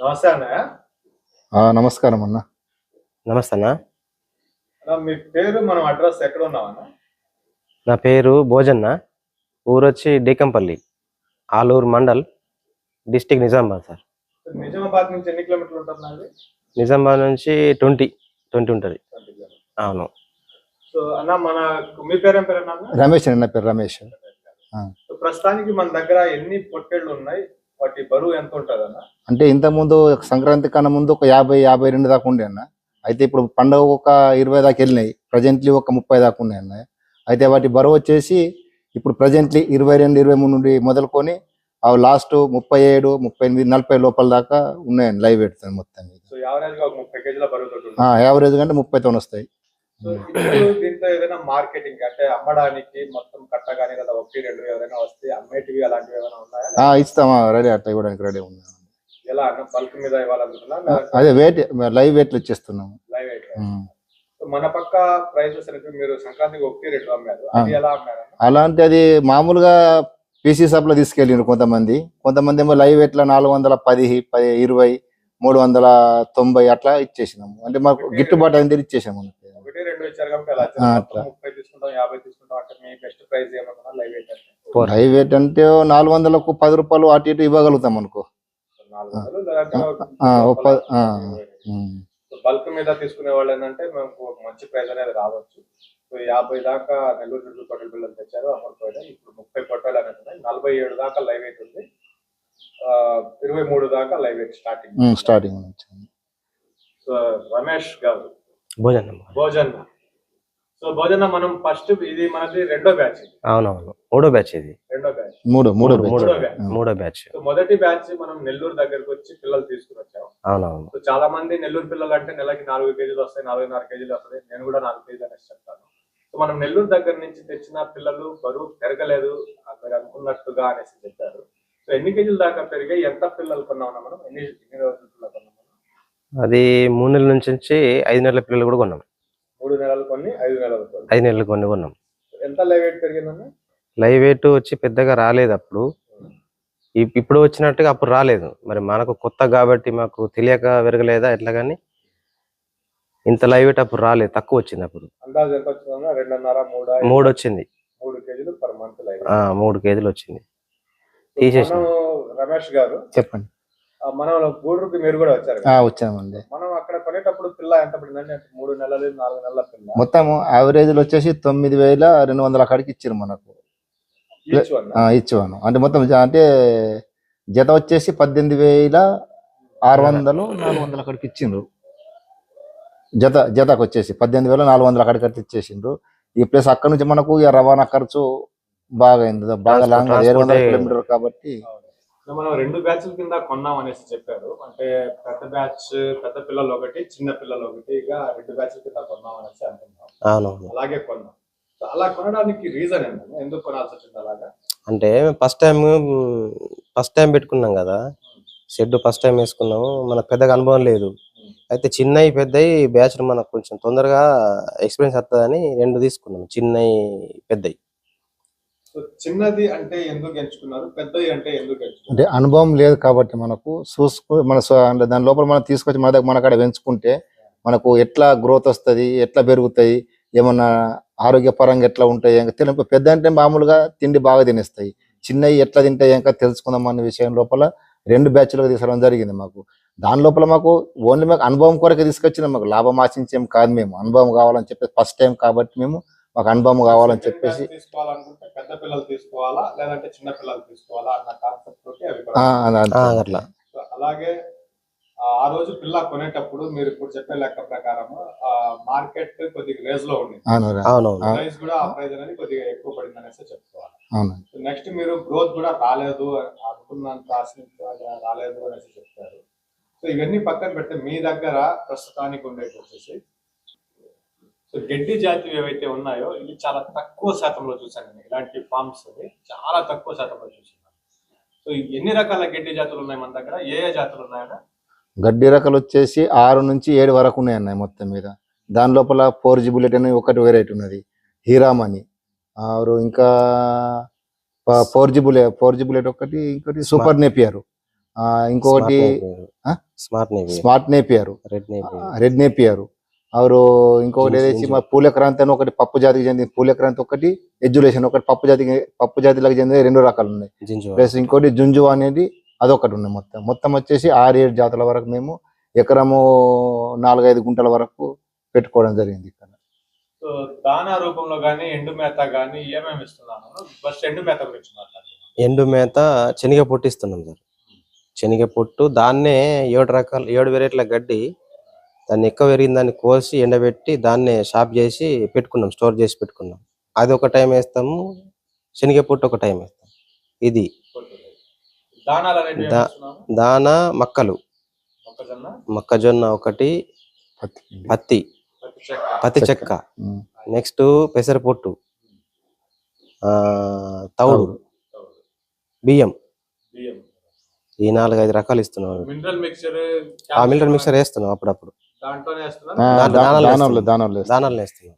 నమస్తే అన్నయ్య ఆ, నమస్కారం అన్న. నమస్తే అన్న. అన్న, మీ పేరు మనం అడ్రస్ ఎక్కడ ఉన్నామన్న నా పేరు భోజన్న. ఊరు వచ్చి డేకంపల్లి ఆలూరు మండల్ డిస్టిక్ నిజామాబాద్ సార్. నిజామాబాద్ నుంచి ఎన్ని కిలోమీటర్లు ఉంటుంది నిజామాబాద్ నుంచి ట్వంటీ ట్వంటీ ఉంటుంది. అవును. సో అన్న మన మీ పేరేం పేరు అన్న? రమేష్ అండి నా పేరు రమేష్. ప్రస్తుతానికి మన దగ్గర ఎన్ని పొట్టేళ్ళు ఉన్నాయి? వాటి బరువు ఎంత ఉంటుంది అన్న అంటే ఇంత ముందు సంక్రాంతి కన్నా ముందు ఒక యాభై యాభై రెండు దాకా ఉండే అన్న. అయితే ఇప్పుడు పండుగ ఒక ఇరవై దాకా వెళ్ళినాయి. ప్రజెంట్లీ ఒక ముప్పై దాకా ఉన్నాయి అన్న. అయితే వాటి బరువు వచ్చేసి ఇప్పుడు ప్రజెంట్లీ ఇరవై రెండు ఇరవై మూడు నుండి మొదలుకొని అవి లాస్ట్ ముప్పై ఏడు ముప్పై ఎనిమిది నలభై లోపల దాకా ఉన్నాయండి లైవ్ పెడుతుంది మొత్తం యావరేజ్గా ఒక ముప్పై తొమ్మిది వస్తాయి. ఏదైనా మార్కెటింగ్ అంటే అమ్మడానికి మొత్తం కట్టగానే కదా ఒకటి రెండు ఏదైనా వస్తే అమ్మేటివి అలాంటివి ఇస్తామా రెడీ అట్లా ఇవ్వడానికి రెడీ ఆ, అదే వెయిట్ లైవ్ వెయిట్లు ఇచ్చేస్తున్నాము మన పక్క ప్రైజెస్ అనేది మీరు సంక్రాంతికి ఒకటి రెండు అమ్మారు. అది ఎలా అమ్మారు? అన్న? అలాంటి అది మామూలుగా పీసీ సప్లో తీసుకెళ్ళిండ్రు కొంతమంది. కొంతమంది ఏమో లైవ్ ఎట్లా నాలుగు వందల పది పది ఇరవై మూడు వందల తొంభై అట్లా ఇచ్చేసినాము. అంటే మాకు గిట్టుబాటు అయింది ఇచ్చేసాము అట్లా. తీసుకుంటాం అంటే నాలుగు వందలకు పది రూపాయలు అటు ఇటు ఇవ్వగలుగుతాం అనుకో. బల్క్ మీద తీసుకునే వాళ్ళు ఏంటంటే మనకు ఒక మంచి ప్రైస్ అనేది రావచ్చు. సో యాభై దాకా నెల్లూరు చుట్టూ పొట్టల పిల్లలు తెచ్చారు అమౌంట్ ఇప్పుడు ముప్పై పొట్టాలు అనేది ఉన్నాయి నలభై ఏడు దాకా లైవ్ వెయిట్ ఉంది. ఆ, ఇరవై మూడు దాకా లైవ్ వెయిట్ స్టార్టింగ్ స్టార్టింగ్ నుంచి సో రమేష్ గారు. భోజనం. భోజన్. సో భోజన మనం ఫస్ట్ ఇది మనది రెండో బ్యాచ్. అవునవును. మూడో బ్యాచ్ ఇది. రెండో బ్యాచ్. మూడు. బ్యాచ్. మూడో బ్యాచ్. సో మొదటి బ్యాచ్ మనం నెల్లూరు దగ్గరకు వచ్చి పిల్లలు తీసుకుని వచ్చాం అవునవును. సో చాలా మంది నెల్లూరు పిల్లలు అంటే నెలకి నాలుగు కేజీలు వస్తాయి నాలుగున్నర కేజీలు వస్తాయి. నేను కూడా నాలుగు కేజీలు అనేసి చెప్తాను. సో మనం నెల్లూరు దగ్గర నుంచి తెచ్చిన పిల్లలు బరువు పెరగలేదు అక్కడ అనుకున్నట్టుగా అనేసి చెప్పారు. సో ఎన్ని కేజీల దాకా పెరిగాయి ఎంత పిల్లలు కొన్నామన్నా మనం? ఎన్ని ఎన్ని రోజుల పిల్లలు కొన్నాం? అది మూడు నెలల నుంచి ఐదు నెలల పిల్లలు కూడా కొన్నాం. మూడు నెలలు కొన్ని ఐదు నెలలు కొన్ని. ఐదు నెలలు కొన్ని కొన్నాం. ఎంత లైవ్ వెయిట్ పెరిగిందన్న? లైవ్ వెయిట్ వచ్చి పెద్దగా రాలేదు అప్పుడు. ఇప్- ఇప్పుడు వచ్చినట్టుగా అప్పుడు రాలేదు. మరి మనకు కొత్త కాబట్టి మాకు తెలియక పెరగలేదా ఎట్లా కానీ ఇంత లైవ్ వెయిట్ అప్పుడు రాలేదు తక్కువ వచ్చింది అప్పుడు. మూడు? వచ్చింది. మూడు కేజీలు పర్ మంత్ లైవ్ ఆ మూడు కేజీలు వచ్చింది. తీసేసిన. మనం రమేష్ గారు చెప్పండి. మనం గూడూరుకి మీరు కూడా వచ్చారు. వచ్చామండి. మనం అక్కడ కొనేటప్పుడు పిల్ల ఎంత పడిందండి అంటే మూడు నెలలు నాలుగు నెలల పిల్ల. మొత్తం యావరేజ్ వచ్చేసి తొమ్మిది వేల రెండు వందల కాడికి ఇచ్చారు మనకు. Each one. ఆ, ఇచ్చేవాను అంటే మొత్తం అంటే జత వచ్చేసి పద్దెనిమిది వేల ఆరు వందలు నాలుగు వందల అక్కడికి ఇచ్చిండ్రు జత జతకు వచ్చేసి పద్దెనిమిది వేల నాలుగు వందల అక్కడికి అయితే ఇచ్చేసిండ్రు. ఈ ప్లస్ అక్కడ నుంచి మనకు రవాణా ఖర్చు బాగా అయింది. బాగా లాంగ్ ఏడు వందల కిలోమీటర్ కాబట్టి మనం రెండు బ్యాచ్ల కింద కొన్నాం అనేసి చెప్పారు. అంటే పెద్ద బ్యాచ్ పెద్ద పిల్లలు ఒకటి చిన్న పిల్లలు ఒకటి ఇక రెండు బ్యాచ్ల కింద కొన్నాం అనేసి అవునవును. అలాగే కొన్నాం. అలా కొనడానికి రీజన్ ఏంటంటే ఎందుకు కొనాల్సి వచ్చింది అలాగా? అంటే ఫస్ట్ టైం ఫస్ట్ టైం పెట్టుకున్నాం కదా. షెడ్ ఫస్ట్ టైం వేసుకున్నాము. మనకు పెద్దగా అనుభవం లేదు. అయితే చిన్నవి పెద్దవి బ్యాచ్ మనకు కొంచెం తొందరగా ఎక్స్పీరియన్స్ వస్తుందని రెండు తీసుకున్నాం. చిన్నవి పెద్దవి. సో చిన్నది అంటే ఎందుకు ఎంచుకున్నారు పెద్దది అంటే ఎందుకు ఎంచుకున్నారు అంటే అనుభవం లేదు కాబట్టి మనకు చూసుకు మన అంటే దాని లోపల మనం తీసుకొచ్చి మన దగ్గర మన కాడ పెంచుకుంటే మనకు ఎట్లా గ్రోత్ వస్తుంది ఎట్లా పెరుగుతాయి ఏమన్నా ఆరోగ్యపరంగా ఎట్లా ఉంటాయి ఇంకా తెలియదు పెద్ద అంటే మామూలుగా తిండి బాగా తినేస్తాయి. చిన్నవి ఎట్లా తింటాయి ఇంకా తెలుసుకుందాం అన్న విషయం లోపల రెండు బ్యాచ్లుగా తీసుకోవడం జరిగింది మాకు. దాని లోపల మాకు ఓన్లీ మాకు అనుభవం కొరకే తీసుకొచ్చిన మాకు. లాభం ఆశించేం కాదు మేము. అనుభవం కావాలని చెప్పి ఫస్ట్ టైం కాబట్టి మేము మాకు అనుభవం కావాలని చెప్పేసి తీసుకోవాలనుకుంటే పెద్ద పిల్లలు తీసుకోవాలా? లేదంటే చిన్న పిల్లలు తీసుకోవాలా? అన్న కాన్సెప్ట్ తోటి అవి ఆ, కొన్నాం. అలా ఆ, అంతే. అట్లా అలాగే ఆ రోజు పిల్ల కొనేటప్పుడు మీరు ఇప్పుడు చెప్పే లెక్క ప్రకారం మార్కెట్ కొద్దిగా రేజ్లో ఉంది. ప్రైస్ కూడా ఆ అనేది కొద్దిగా ఎక్కువ పడింది అనేసి చెప్పుకోవాలి నెక్స్ట్ మీరు గ్రోత్ కూడా రాలేదు అనుకున్నంత ఆశించగా రాలేదు అనేసి చెప్తారు. సో ఇవన్నీ పక్కన పెడితే మీ దగ్గర ప్రస్తుతానికి ఉండేది వచ్చేసి సో గడ్డి జాతి ఏవైతే ఉన్నాయో ఇవి చాలా తక్కువ శాతంలో చూసాను నేను. ఇలాంటి ఫార్మ్స్ చాలా తక్కువ శాతంలో చూసాను సో ఎన్ని రకాల గడ్డి జాతులు ఉన్నాయి మన దగ్గర? ఏ ఏ జాతులు ఉన్నాయన్నా? గడ్డి రకాలు వచ్చేసి ఆరు నుంచి ఏడు వరకు ఉన్నాయి అన్నాయి మొత్తం మీద. దాని లోపల ఫోర్ జీ బుల్లెట్ అని ఒకటి వెరైటీ ఉన్నది. హీరామ్ అని ఆరు ఇంకా four G bullet four G bullet ఒకటి ఇంకోటి సూపర్ నేపియర్ ఆ, ఇంకొకటి ఆ? స్మార్ట్ నేపియర్ రెడ్ నేపియర్ అవరు ఇంకొకటి ఏదైతే. మా పూలక్రాంతి అని ఒకటి పప్పు జాతికి చెందిన పూలక్రాంతి ఒకటి ఎడ్యులేషన్ ఒకటి పప్పు జాతికి పప్పు జాతిలకు చెందిన రెండు రకాలు ఉన్నాయి. జింజు ప్లస్ ఇంకోటి జుంజు అనేది అదొకటి ఉన్నాయి మొత్తం. మొత్తం వచ్చేసి ఆరు ఏడు జాతుల వరకు మేము ఎకరము నాలుగైదు గుంటల వరకు పెట్టుకోవడం జరిగింది ఇక్కడ. సో దానా రూపంలో కానీ ఎండు మేత కానీ ఏమేమి ఇస్తున్నాను ఫస్ట్ ఎండు మేత గురించి ఎండు మేత శనగ పొట్టు ఇస్తున్నాం సార్. శనగ పొట్టు దాన్నే ఏడు రకాల ఏడు వెరైటీల గడ్డి దాన్ని ఎక్కువ పెరిగిన దాన్ని కోసి ఎండబెట్టి దాన్నే షాప్ చేసి పెట్టుకున్నాం స్టోర్ చేసి పెట్టుకున్నాం. అది ఒక టైం వేస్తాము శనగ పొట్టు ఒక టైం వేస్తాం. ఇది. దాన మక్కలు. మొక్కజొన్న? మొక్కజొన్న ఒకటి పత్తి. పత్తి. పత్తి చెక్క. పత్తి చెక్క. ఉమ్. నెక్స్ట్ పెసరపొట్టు. ఆ తౌడు బియ్యం. బియ్యం. ఈ నాలుగైదు రకాలు ఇస్తున్నాం. మినరల్ మిక్చర్ ఆ మిల్లర్ మిక్సర్ వేస్తున్నాం అప్పుడప్పుడు. దానాలు దానాలు వేస్తున్నాం?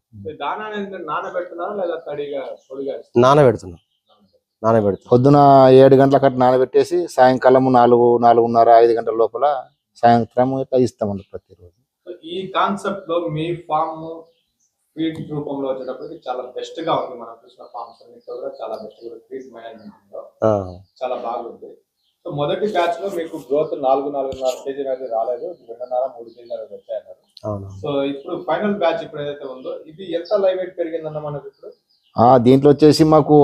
నానబెడుతున్నాం. నానబెడుతున్నాం. పొద్దున ఏడు గంటల కట్ట నానబెట్టేసి సాయంకాలం నాలుగు నాలుగున్నర ఐదు గంటల లోపల సాయంత్రం ఇట్లా ఇస్తామండి ప్రతిరోజు. ఈ కాన్సెప్ట్లో మీ ఫామ్ ఫీడ్ రూపంలో వచ్చేటప్పటికి చాలా బెస్ట్గా ఉంది. మనం చూసిన ఫార్మ్స్ అన్నింటిలో కూడా చాలా బెస్ట్. గా ఫీడ్ మేనేజ్మెంట్లో ఆ, చాలా బాగుంది. సో మొదటి బ్యాచ్లో మీకు గ్రోత్ నాలుగు నాలుగున్నర కేజీలు అనేది రాలేదు. రెండున్నర మూడు కేజీలు వచ్చాయన్నారు. సో ఇప్పుడు ఫైనల్ బ్యాచ్ ఇప్పుడు ఏదైతే ఉందో ఇది ఎంత లైవ్ వెయిట్ పెరిగిందన్న మనకు ఇప్పుడు? దీంట్లో వచ్చేసి మాకు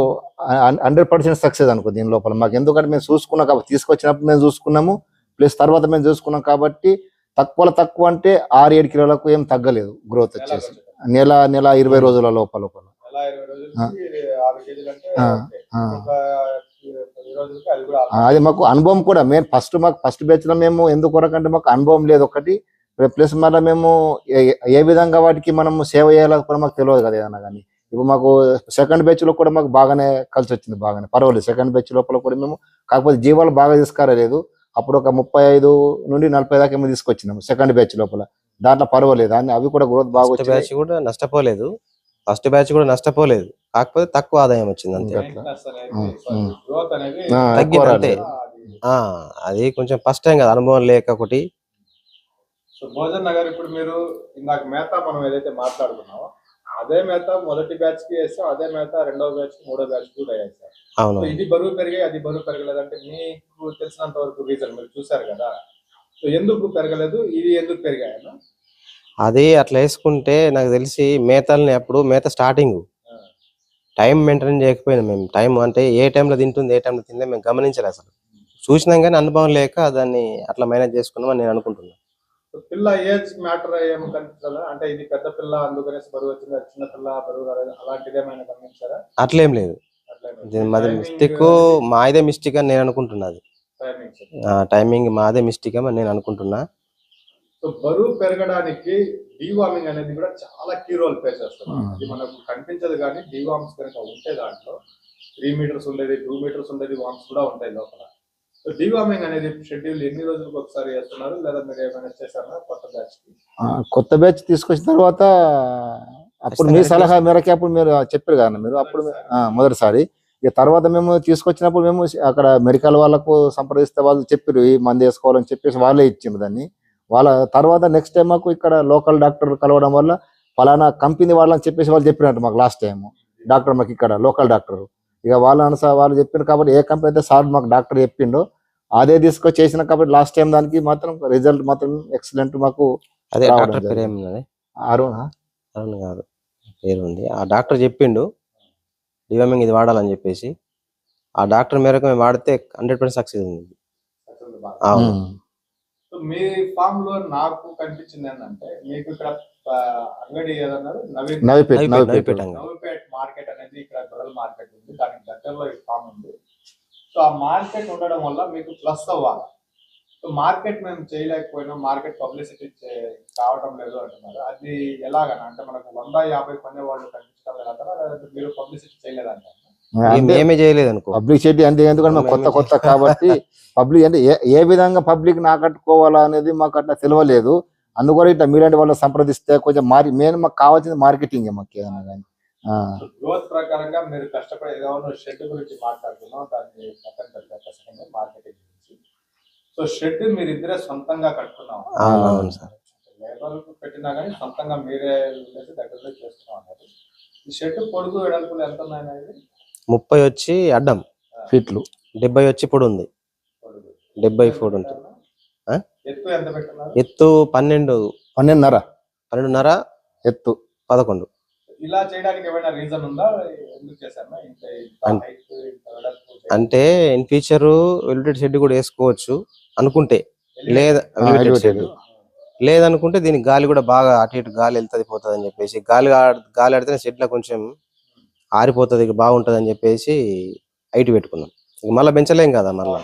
హండ్రెడ్ పర్సెంట్ సక్సెస్ అనుకో దీని లోపల. మాకు ఎందుకంటే మేము చూసుకున్నాం కాబట్టి తీసుకొచ్చినప్పుడు మేము చూసుకున్నాము. ప్లస్ తర్వాత మేము చూసుకున్నాం కాబట్టి తక్కువ తక్కువ అంటే ఆరు ఏడు కిలోలకు ఏం తగ్గలేదు గ్రోత్ వచ్చేసి. నెల నెల ఇరవై రోజుల లోపల అది మాకు అనుభవం కూడా. మేము ఫస్ట్ మాకు ఫస్ట్ బ్యాచ్లో మేము ఎందుకు కొరకంటే మాకు అనుభవం లేదు ఒకటి. ప్లస్ మళ్ళీ మేము ఏ- విధంగా వాటికి మనం సేవ చేయాలో కూడా మాకు తెలియదు కదా ఏదన్నా కానీ. ఇప్పుడు మాకు సెకండ్ బ్యాచ్లో కూడా మాకు బాగానే కలిసి వచ్చింది బాగానే. పర్వాలేదు సెకండ్ బ్యాచ్ లోపల కూడా మేము కాకపోతే జీవాలు బాగా తీసుకురాలేదు. అప్పుడు ఒక ముప్పై ఐదు నుండి నలభై దాకా ఏమో తీసుకొచ్చినాము సెకండ్ బ్యాచ్ లోపల. దాంట్లో పర్వాలేదు అవి కూడా గ్రోత్ బాగా బ్యాచ్ కూడా నష్టపోలేదు. ఫస్ట్ బ్యాచ్ కూడా నష్టపోలేదు. కాకపోతే తక్కువ ఆదాయం వచ్చింది అంతే. తగ్గింది అంతే. అది ఆ అది కొంచెం ఫస్ట్ టైం కదా అనుభవం లేక ఒకటి. సో భోజన్ నగర్ ఇప్పుడు మీరు ఇందాక మేత మనం ఏదైతే మాట్లాడుకున్నామో అదే మేత మొదటి బ్యాచ్కి వేస్తాం అదే మేత రెండో బ్యాచ్కి మూడో బ్యాచ్ కూడా వేస్తాం అవును. ఇది బరువు పెరిగాయి అది బరువు పెరగలేదు అంటే మీకు తెలిసినంత వరకు రీజన్ మీరు చూసారు కదా. సో ఎందుకు పెరగలేదు ఇది ఎందుకు అది అట్లా వేసుకుంటే నాకు తెలిసి మేతల్ని అప్పుడు మేత స్టార్టింగ్ టైం మెయింటైన్ చేయకపోయినా మేము. టైం అంటే ఏ టైంలో తింటుంది ఏ టైంలో తిందే మేము గమనించలేదు అసలు. చూసినాం కానీ అనుభవం లేక దాన్ని అట్లా మేనేజ్ చేసుకున్నామని నేను అనుకుంటున్నాను పిల్ల ఏజ్ మ్యాటర్ ఏమి కనిపించాలా? అంటే ఇది పెద్ద పిల్ల అందుకనేసి బరువు వచ్చింది చిన్న పిల్ల బరువు అలాంటిది ఏమైనా గమనించారా? అట్లేం లేదు. మాది మిస్టేక్ మాదే మిస్టేక్ అని నేను అనుకుంటున్నది. టైమింగ్ మాదే మిస్టేక్ అని నేను అనుకుంటున్నా. బరువు పెరగడానికి డీవార్మింగ్ అనేది కూడా చాలా కీ రోల్ ప్లే చేస్తుంది. Hmm. అది మనకు కనిపించదు కానీ డీవార్మ్స్ కనుక ఉంటే దాంట్లో త్రీ మీటర్స్ ఉండేది టూ మీటర్స్ ఉండేది వామ్స్ కూడా ఉంటాయి లోపల. సో డీవార్మింగ్ అనేది షెడ్యూల్ ఎన్ని రోజులకు ఒకసారి చేస్తున్నారు? లేదా మీరు ఏమైనా చేశారా? కొత్త బ్యాచ్ కొత్త బ్యాచ్ తీసుకొచ్చిన తర్వాత అప్పుడు మీ సలహా మేరకే అప్పుడు మీరు చెప్పారు కదా మీరు. అప్పుడు ఆ, మొదటిసారి. ఇక తర్వాత మేము తీసుకొచ్చినప్పుడు మేము అక్కడ మెడికల్ వాళ్ళకు సంప్రదిస్తే వాళ్ళు చెప్పారు ఈ మంది వేసుకోవాలని చెప్పేసి వాళ్ళే ఇచ్చిండ్రు దాన్ని. వాళ్ళ తర్వాత నెక్స్ట్ టైం మాకు ఇక్కడ లోకల్ డాక్టర్ కలవడం వల్ల ఫలానా కంపెనీ వాళ్ళని చెప్పేసి వాళ్ళు చెప్పినట్టు మాకు లాస్ట్ టైం డాక్టర్ మాకు ఇక్కడ లోకల్ డాక్టర్ ఇక వాళ్ళ అనుసా వాళ్ళు చెప్పారు కాబట్టి ఏ కంపెనీ అయితే సార్ మాకు డాక్టర్ చెప్పిండో అదే తీసుకొచ్చి చేసిన కాబట్టి లాస్ట్ టైం దానికి మాత్రం రిజల్ట్ మాత్రం ఎక్సలెంట్ మాకు అదే అరుణ్? అరుణ్ కాదు పేరు ఉంది ఆ డాక్టర్ చెప్పిండు డివామింగ్ ఇది వాడాలని చెప్పేసి. ఆ డాక్టర్ మేరకు మేము వాడితే హండ్రెడ్ పర్సెంట్ సక్సెస్ ఉంది బాగా. అవును. మీ ఫామ్లో నాకు కనిపించింది ఏంటంటే మీకు ఇక్కడ అంగడి ఏదన్నారు నవిపేట్ నవిపేట్, నవిపేట్ మార్కెట్. అనేది ఇక్కడ గొడవల మార్కెట్ ఉంది. దానికి దగ్గరలో ఈ ఫామ్ ఉంది. సో ఆ మార్కెట్ ఉండడం వల్ల మీకు ప్లస్ అవ్వాలి. సో మార్కెట్ మేము చేయలేకపోయినా మార్కెట్ పబ్లిసిటీ కావడం లేదు అంటున్నారు. అది ఎలాగనా? అంటే మనకు వంద యాభై కొనే వాళ్ళు కనిపించడం లేదంటే మీరు పబ్లిసిటీ చేయలేదంటారా? ఏమీ చేయలేదు అనుకో పబ్లిసిటీ అంటే ఎందుకంటే మాకు కొత్త కొత్త కాబట్టి పబ్లిక్ అంటే ఏ విధంగా పబ్లిక్ నాకట్టుకోవాలా అనేది మాకు అట్లా తెలియలేదు అందుకని ఇట్లా మీలాంటి వాళ్ళు సంప్రదిస్తే కొంచెం మారి మెయిన్ మాకు కావాల్సింది మార్కెటింగ్ మాకు ఏదైనా కానీ. గ్రోత్ ప్రకారంగా మీరు కష్టపడే షెడ్ గురించి మాట్లాడుతున్నాం దాన్ని మార్కెటింగ్ గురించి. సో షెడ్ మీరు ఇద్దరే సొంతంగా కట్టుకున్నాం. అవునవును సార్. లేబర్ పెట్టినా కానీ సొంతంగా మీరే దగ్గర చేస్తున్నాం అన్నారు ఈ షెడ్ పొడుగు వెడల్పులు ఎంత ముప్పై వచ్చి అడ్డం. ఫీట్లు. డెబ్బై వచ్చి పొడి ఉంది. డెబ్బై ఫుట్ ఉంటుంది. ఆ? ఎత్తు ఎంత పెట్టినారు ఎత్తు పన్నెండు. పన్నెండున్నర. పన్నెండున్నర ఎత్తు. పదకొండు. ఇలా చేయడానికి ఏమైనా రీజన్ ఉందా? అంటే ఇన్ ఫ్యూచర్ వెల్డెడ్ షెడ్ కూడా వేసుకోవచ్చు అనుకుంటే. లేదా లేదనుకుంటే దీనికి గాలి కూడా బాగా అటు ఇటు గాలి వెళ్తుంది పోతుంది అని చెప్పేసి. గాలి గాలి ఆడితే షెడ్లో కొంచెం ఆరిపోతుంది ఇక బాగుంటది అని చెప్పేసి హైట్ పెట్టుకున్నాం. ఇక మళ్ళీ పెంచలేం కదా మళ్ళా.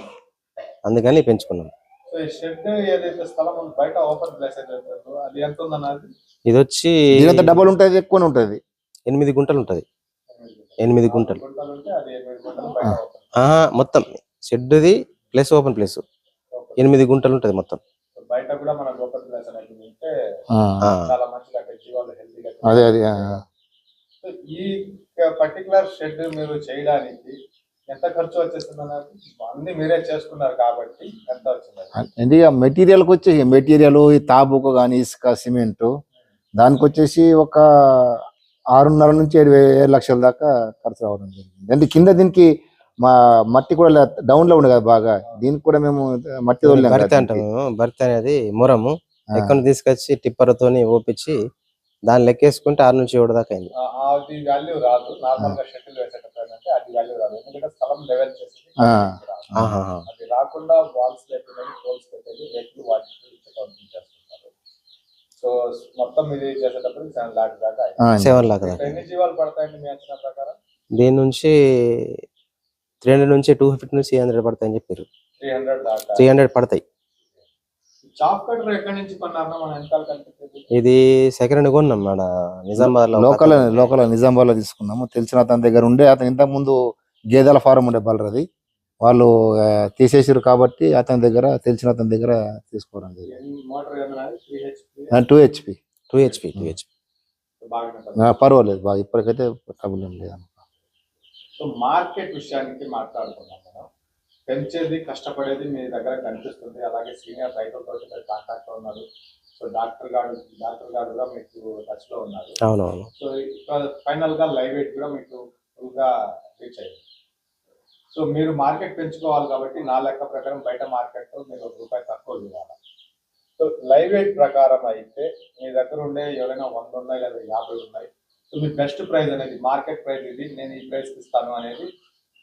అందుకని పెంచుకున్నాం. సో ఈ షెడ్ ఏదైతే స్థలం ఉంది బయట ఓపెన్ ప్లేస్ అయితే ఉంటుందో అది ఎంత ఉందన్నది? ఇది వచ్చి డబల్ ఉంటుంది ఎక్కువనే ఉంటుంది. ఎనిమిది గుంటలు ఉంటది. ఎనిమిది గుంటలు. మొత్తం. షెడ్ది ప్లస్ ఓపెన్ ప్లేస్. ఎనిమిది గుంటలు ఉంటది మొత్తం. బయట కూడా మనకు ఓపెన్ ప్లేస్ అనేది ఉంటే ఆ, ఆ, చాలా మంచిగా అంటే జీవాలు హెల్తీగా అదే అదే ఈ పర్టికులర్ షెడ్ మీరు చేయడానికి ఎంత ఖర్చు వచ్చేస్తుంది అన్ని మీరే చేసుకున్నారు కాబట్టి ఎంత వచ్చింది ఇది మెటీరియల్కి వచ్చేసి మెటీరియల్ ఈ తాబుకు కానీ ఇసుక సిమెంట్ దానికి వచ్చేసి ఒక ఆరున్నర నుంచి ఏడు ఏడు లక్షల దాకా ఖర్చు రావడం జరిగింది. అంటే కింద దీనికి మా మట్టి కూడా డౌన్లో ఉంది కదా బాగా దీనికి కూడా మేము మట్టి భర్తీ అంటాము. భర్తీ అనేది మురము. ఎక్కడ తీసుకొచ్చి టిప్పర్ తోని ఓపించి దాన్ని లెక్కేసుకుంటే ఆరు నుంచి ఏడు దాకా అయింది. ఆ- అది వాల్యూ రాదు. నార్మల్గా షెటిల్ వేసేటప్పుడు అంటే అది వాల్యూ రాదు. ఎందుకంటే స్థలం లెవెల్ చేసి. అది రాకుండా వాల్స్ లేకుండా టోల్స్ పెట్టేది రేట్లు వాటి కౌంటింగ్ చేస్తున్నారు సో మొత్తం ఇది చేసేటప్పుడు సెవెన్ లాక్ దాకా అయింది. ఆ, సెవెన్ లాక్ ఇప్పుడు దాకా. ఎన్ని జీవాలు పడతాయండి మీ అంచనా ప్రకారం? దీని నుంచి త్రీ హండ్రెడ్ నుంచి టూ ఫిఫ్టీ నుంచి హండ్రెడ్ పడతాయని చెప్పారు. త్రీ త్రీ హండ్రెడ్ పడతాయి. చాప్ కటర్ ఎక్కడి నుంచి కొన్నారో మన వెనకాల కనిపించేది ఇది సెకండ్ కొన్నాం మన నిజామాబాద్లో లోకల్ లోకల్ నిజామాబాద్లో తీసుకున్నాము. తెలిసిన అతని దగ్గర ఉండే అతను ఇంతకు ముందు గేదెల ఫారం ఉండే బలరది వాళ్ళు తీసేసారు కాబట్టి అతని దగ్గర తెలిసిన అతని దగ్గర తీసుకోవడం జరిగింది. Two HP. Two HP two HP. పర్వాలేదు బాగా ఇప్పటికైతే ట్రబుల్ ఏం లేదు. సో మార్కెట్ విషయానికి మాట్లాడుకున్నాం పెంచేది కష్టపడేది మీ దగ్గర కనిపిస్తుంది. అలాగే సీనియర్ రైతులతో మీరు కాంటాక్ట్లో ఉన్నారు. సో డాక్టర్ గారు డాక్టర్ గారు కూడా మీకు టచ్లో ఉన్నారు. అవునవును. సో ఫైనల్గా లైవ్ వెయిట్ కూడా మీకు ఫుల్గా రీచ్ అయ్యింది సో మీరు మార్కెట్ పెంచుకోవాలి కాబట్టి నా లెక్క ప్రకారం బయట మార్కెట్లో మీరు ఒక రూపాయి తక్కువ ఇవ్వాలి. సో లైవ్ వెయిట్ ప్రకారం అయితే మీ దగ్గర ఉండే ఎవరైనా వంద ఉన్నాయి లేదా యాభై ఉన్నాయి. సో మీ బెస్ట్ ప్రైస్ అనేది మార్కెట్ ప్రైస్ ఇది. నేను ఈ ప్రైస్ ఇస్తాను అనేది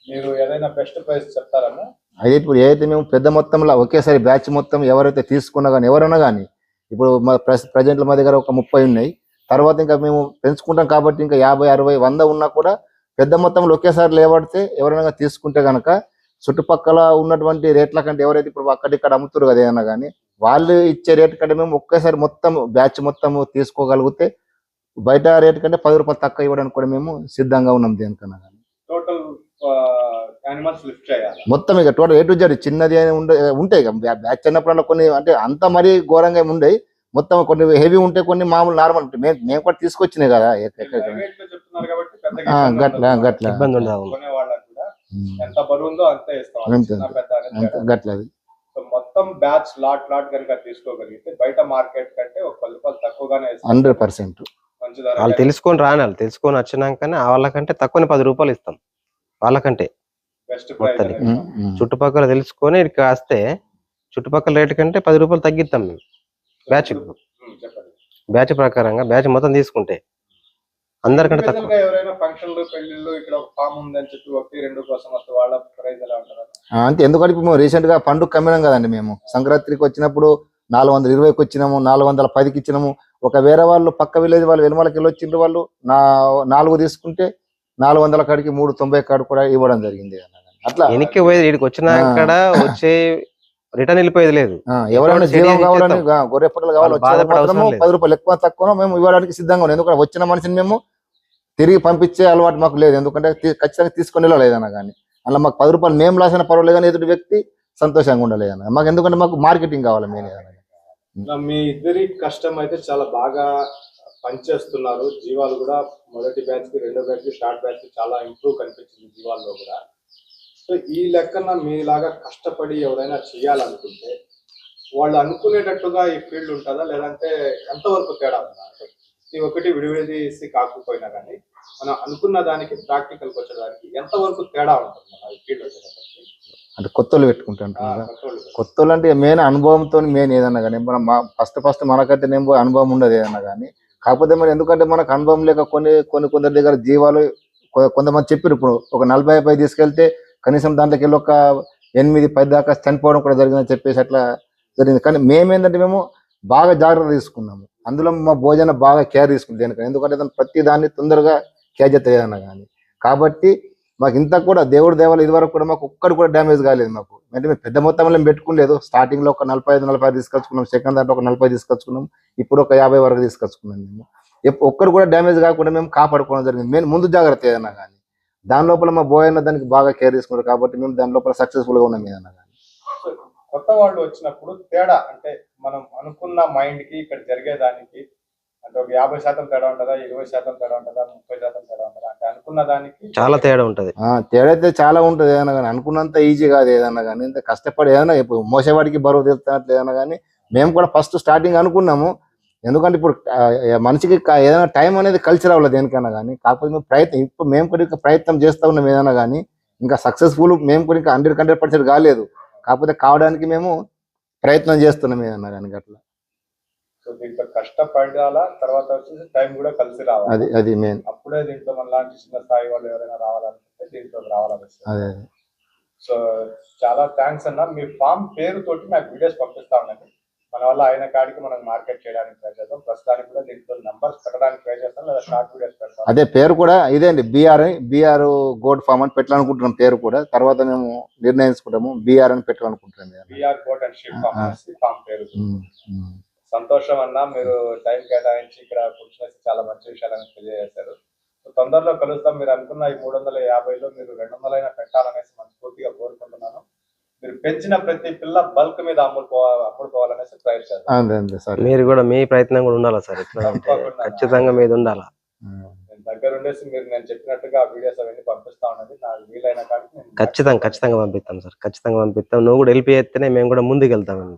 మీరు ఏదైనా బెస్ట్ ప్రైస్ చెప్తారన్నా అయితే ఇప్పుడు ఏదైతే మేము పెద్ద మొత్తంలో ఒకేసారి బ్యాచ్ మొత్తం ఎవరైతే తీసుకున్నా కానీ ఎవరైనా కానీ ఇప్పుడు మా ప్రజెంట్ మా దగ్గర ఒక ముప్పై ఉన్నాయి. తర్వాత ఇంకా మేము పెంచుకుంటాం కాబట్టి ఇంకా యాభై అరవై వంద ఉన్నా కూడా పెద్ద మొత్తంలో ఒకేసారి లేబడితే ఎవరైనా తీసుకుంటే గనక చుట్టుపక్కల ఉన్నటువంటి రేట్ల కంటే ఎవరైతే ఇప్పుడు అక్కడిక్కడ అమ్ముతారు కదా ఏదైనా కానీ వాళ్ళు ఇచ్చే రేట్ కంటే మేము ఒకేసారి మొత్తం బ్యాచ్ మొత్తం తీసుకోగలిగితే బయట రేట్ కంటే పది రూపాయలు తక్కువ ఇవ్వడానికి కూడా మేము సిద్ధంగా ఉన్నాం దేనికన్నా కానీ టోటల్ మొత్తం ఇక టోటల్ ఏ టు జెడ్ చిన్నది అని ఉండే ఉంటాయి ఇక. బ్యా- బ్యాచ్ అన్నప్పుడు కొన్ని అంటే అంత మరీ ఘోరంగా ఉండయి మొత్తం కొన్ని హెవీ ఉంటాయి కొన్ని మామూలు నార్మల్ ఉంటాయి. మేము మేము కూడా తీసుకొచ్చినాయి కదా. గట్ల ఉండదు. గట్ల. ఇబ్బంది ఉండదు. కొనే వాళ్ళకి కూడా ఉమ్, ఎంత బరువు ఉందో అంతే ఇస్తాం. అంతే. చిన్న పెద్ద అనేది అంతే, తేడా. గట్ల అది. సో మొత్తం బ్యాచ్ లాట్ లాట్ కనుక తీసుకోగలిగితే బయట మార్కెట్ కంటే ఒక పది రూపాయలు తక్కువగానే ఇస్తాం. హండ్రెడ్ పర్సెంట్ వాళ్ళు తెలుసుకొని రాని వాళ్ళు తెలుసుకొని వచ్చినాకనే వాళ్ళకంటే తక్కువనే పది రూపాయలు ఇస్తాం. వాళ్ళకంటే. అనేది. చుట్టుపక్కల తెలుసుకొని ఇక్కడికి వస్తే చుట్టుపక్కల రేటు కంటే పది రూపాయలు తగ్గిస్తాం మేము. బ్యాచ్ బ్యాచ్ ప్రకారంగా బ్యాచ్ మొత్తం తీసుకుంటే అందరికంటే తక్కువ. గా ఎవరైనా ఫంక్షన్లు పెళ్ళిళ్ళు ఇక్కడ ఒక ఫామ్ ఉందని చెప్పి ఒకటి రెండు కోసం వస్తే వాళ్ళ ప్రైస్ ఎలా ఉంటుంది? అంతే. ఎందుకంటే మేము రీసెంట్గా పండుగ కమ్మినాం కదండి మేము. సంక్రాంతికి వచ్చినప్పుడు నాలుగు వందల ఇరవైకి వచ్చినాము నాలుగు వందల పదికి ఇచ్చినాము. ఒక వేరే వాళ్ళు పక్క విలేజ్ వాళ్ళు వెలుమలకి వెళ్ళి వచ్చిండ్రు వాళ్ళు నా నాలుగు తీసుకుంటే నాలుగు వందల కాడికి మూడు తొంభై కాడు కూడా ఇవ్వడం జరిగింది అట్లా వెనక్కి పోయేది వీడికి వచ్చినాక వచ్చే రిటర్న్ వెళ్ళిపోయేది లేదు. ఎవరైనా జీవం కావాలని గొర్రె పట్టలు కావాలి వచ్చిన. పది రూపాయలు ఎక్కువ తక్కువ మేము ఇవ్వడానికి సిద్ధంగా ఉన్నాం. ఎందుకంటే వచ్చిన మనిషిని మేము తిరిగి పంపించే అలవాటు మాకు లేదు. ఎందుకంటే ఖచ్చితంగా తీసుకొని వెళ్ళలేదన్న కానీ. అలా మాకు పది రూపాయలు మేము లాసిన పర్వాలేదు కానీ ఎదుటి వ్యక్తి సంతోషంగా ఉండలేదన్న. మాకు ఎందుకంటే మాకు మార్కెటింగ్ కావాలి మెయిన్ మీ ఇద్దరి కష్టం అయితే చాలా బాగా పనిచేస్తున్నారు. జీవాలు కూడా మొదటి బ్యాచ్కి రెండో బ్యాచ్కి స్టార్ట్ బ్యాచ్కి చాలా ఇంప్రూవ్ కనిపించింది జీవాల్లో కూడా. సో ఈ లెక్కన మీలాగా కష్టపడి ఎవరైనా చేయాలనుకుంటే వాళ్ళు అనుకునేటట్టుగా ఈ ఫీల్డ్ ఉంటుందా? లేదంటే ఎంతవరకు తేడా ఉందా? ఇది ఒకటి విడివిడదీసి కాకపోయినా కానీ మనం అనుకున్న దానికి ప్రాక్టికల్కి వచ్చేదానికి ఎంతవరకు తేడా ఉంటుంది మన ఈ ఫీల్డ్ వచ్చేటప్పటికి? అంటే కొత్తలు control. కొత్తలు అంటే మెయిన్ అనుభవంతో మెయిన్ ఏదన్నా కానీ మనం ఫస్ట్ ఫస్ట్ మనకైతే నేను అనుభవం ఉండదు ఏదన్నా కానీ కాకపోతే మరి ఎందుకంటే మనకు అనుభవం లేక కొన్ని కొన్ని కొందరి దగ్గర జీవాలు కొ- కొంతమంది చెప్పారు ఇప్పుడు ఒక నలభై పై తీసుకెళ్తే కనీసం దాంట్లోకి వెళ్ళి ఒక ఎనిమిది పది దాకా చనిపోవడం కూడా జరిగిందని చెప్పేసి అట్లా జరిగింది. కానీ మేమేంటంటే మేము బాగా జాగ్రత్త తీసుకున్నాము. అందులో మా భోజనం బాగా కేర్ తీసుకుంది. దేనికని. ఎందుకంటే ప్రతి దాన్ని తొందరగా కేర్ చేస్తే కానీ. కాబట్టి మాకు ఇంత కూడా దేవుడు దేవాలు ఇదివరకు కూడా మాకు ఒక్కడు కూడా డ్యామేజ్ కాలేదు మాకు. అంటే మేము పెద్ద మొత్తంలో పెట్టుకోలేదు స్టార్టింగ్లో ఒక నలభై ఐదు నలభై ఐదు తీసుకొచ్చుకున్నాం. సెకండ్ దాంట్లో ఒక నలభై తీసుకొచ్చుకున్నాం. ఇప్పుడు ఒక యాభై వరకు తీసుకొచ్చుకున్నాం మేము. ఒక్కరు కూడా డ్యామేజ్ కాకుండా మేము కాపాడుకోవడం జరిగింది. మేము ముందు జాగ్రత్త ఏదన్నా కానీ. దాని లోపల మా బోయ్ దానికి బాగా కేర్ తీసుకున్నారు కాబట్టి మేము దాని లోపల సక్సెస్ఫుల్గా ఉన్నాం ఏదన్నా కానీ. కొత్త వాళ్ళు వచ్చినప్పుడు తేడా అంటే మనం అనుకున్న మైండ్కి ఇక్కడ జరిగేదానికి అంటే ఒక యాభై శాతం తేడా ఉంటుందా ఇరవై శాతం తేడా ఉంటుందా ముప్పై శాతం తేడా ఉంటుందా? అంటే అనుకున్న దానికి చాలా తేడా ఉంటది. ఆ, తేడా అయితే చాలా ఉంటుంది ఏదన్నా కానీ. అనుకున్నంత ఈజీ కాదు ఏదన్నా కానీ. ఇంత కష్టపడి ఏదైనా ఇప్పుడు మోసేవాడికి బరువు తెస్తున్నట్లు ఏదన్నా కానీ మేము కూడా ఫస్ట్ స్టార్టింగ్ అనుకున్నాము. ఎందుకంటే ఇప్పుడు మనిషికి ఏదైనా టైం అనేది కలిసి రావాలి దేనికైనా కానీ. కాకపోతే మేము ప్రయత్నం ఇప్పుడు మేము కూడా ఇంకా ప్రయత్నం చేస్తూ ఉన్నాం ఏదైనా కానీ. ఇంకా సక్సెస్ఫుల్ మేము కూడా ఇంకా హండ్రెడ్ హండ్రెడ్ పర్సెంట్ కాలేదు. కాకపోతే కావడానికి మేము ప్రయత్నం చేస్తున్నాం ఏదన్నా కానీ అట్లా సో దీంట్లో కష్టపడాలా తర్వాత వచ్చేసి టైం కూడా కలిసి రావాలి? అది అది మెయిన్. అప్పుడే దీంట్లో మన లాంటి చిన్న స్థాయి వాళ్ళు ఎవరైనా రావాలనుకుంటే దీంట్లోకి రావాలనిపిస్తుంది అదే సో చాలా థ్యాంక్స్ అన్న. మీ ఫామ్ పేరు తోటి నాకు వీడియోస్ పంపిస్తా ఉండండి. మన వల్ల అయిన కాడికి మనం మార్కెట్ చేయడానికి ట్రై చేద్దాం. ప్రస్తుతానికి కూడా దీంట్లో నంబర్స్ పెట్టడానికి ట్రై చేస్తాం లేదా షార్ట్ వీడియోస్ పెడతాం అదే పేరు కూడా ఇదే అండి. బీఆర్ బీఆర్ గోడ్ ఫామ్ అని పెట్టాలనుకుంటున్నాం పేరు కూడా. తర్వాత మేము నిర్ణయించుకుంటాము. బీఆర్ అని పెట్టాలనుకుంటున్నాం. BR goat and sheep farm farm పేరు. సంతోషం అన్న మీరు టైం కేటాయించి ఇక్కడ కూర్చునేసి చాలా మంచి విషయాలను తెలియజేశారు. తొందరలో కలుస్తాం మీరు అనుకున్న ఈ మూడు వందల యాభైలో మీరు రెండు వందలైనా పెట్టాలనేసి మనస్ఫూర్తిగా కోరుకుంటున్నాను. మీరు పెంచిన ప్రతి పిల్ల బల్క్ మీద అమ్ముడు అమ్ముడుకోవాలనేసి ప్రయత్నిస్తారు అంతే అంతే సరే. మీరు కూడా మీ ప్రయత్నం కూడా ఉండాలా సార్. ఖచ్చితంగా మీద ఉండాలా. నేను దగ్గర ఉండేసి మీరు నేను చెప్పినట్టుగా ఆ వీడియోస్ అవన్నీ పంపిస్తా ఉన్నది. నాకు వీలైన నేను ఖచ్చితంగా ఖచ్చితంగా పంపిస్తాం సార్. ఖచ్చితంగా పంపిస్తాం. నువ్వు కూడా హెల్ప్ చేస్తేనే మేము కూడా ముందుకు వెళ్తామండి